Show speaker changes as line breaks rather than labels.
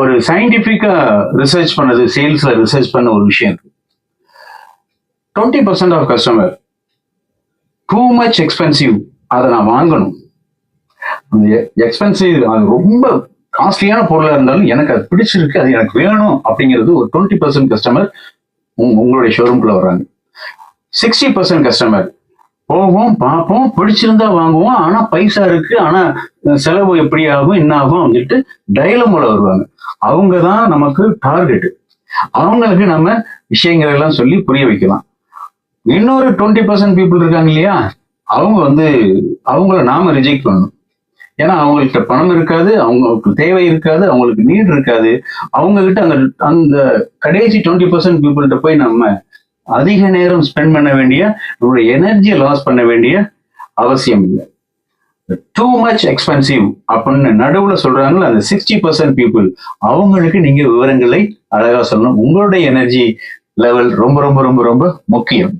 ஒரு சயின்டிஃபிக்கா ரிசர்ச் பண்ணது சேல்ஸ்ல ரிசர்ச் பண்ண ஒரு விஷயம் இருக்கு. Twenty percent of customer too much expensive அதை நான் வாங்கணும். அந்த எக்ஸ்பென்சிவ் அது ரொம்ப காஸ்ட்லியான பொருளாக இருந்தாலும் எனக்கு அது பிடிச்சிருக்கு அது எனக்கு வேணும் அப்படிங்கிறது ஒரு டுவெண்ட்டி பர்சன்ட் கஸ்டமர் உங்களுடைய ஷோரூம்குள்ள வர்றாங்க. சிக்ஸ்டி பர்சன்ட் கஸ்டமர் போவோம் பார்ப்போம் பிடிச்சிருந்தா வாங்குவோம் ஆனால் பைசா இருக்கு ஆனால் செலவு எப்படி ஆகும் என்ன ஆகும் அப்படின்ட்டு டைலமோல வருவாங்க. அவங்க தான் நமக்கு டார்கெட் அவங்களுக்கு நம்ம விஷயங்கள் எல்லாம் சொல்லி புரிய வைக்கலாம். இன்னொரு டுவெண்ட்டி பர்சன்ட் பீப்புள் இருக்காங்க இல்லையா? அவங்க வந்து அவங்கள நாம ரிஜெக்ட் பண்ணணும். ஏன்னா அவங்கள்ட்ட பணம் இருக்காது அவங்களுக்கு தேவை இருக்காது அவங்களுக்கு நீட் இருக்காது. அவங்க கிட்ட அந்த அந்த கடைசி டுவெண்ட்டி பர்சன்ட் பீப்புள்கிட்ட போய் நம்ம அதிக நேரம் ஸ்பெண்ட் பண்ண வேண்டிய நம்மளுடைய எனர்ஜியை லாஸ் பண்ண வேண்டிய அவசியம் இல்லை. டூ மச் எக்ஸ்பென்சிவ் அப்படின்னு நடுவுல சொல்றாங்களோ அந்த சிக்ஸ்டி பர்சன்ட் பீப்புள் அவங்களுக்கு நீங்க விவரங்களை அழகா சொல்லணும். உங்களுடைய எனர்ஜி லெவல் ரொம்ப ரொம்ப ரொம்ப ரொம்ப முக்கியம்.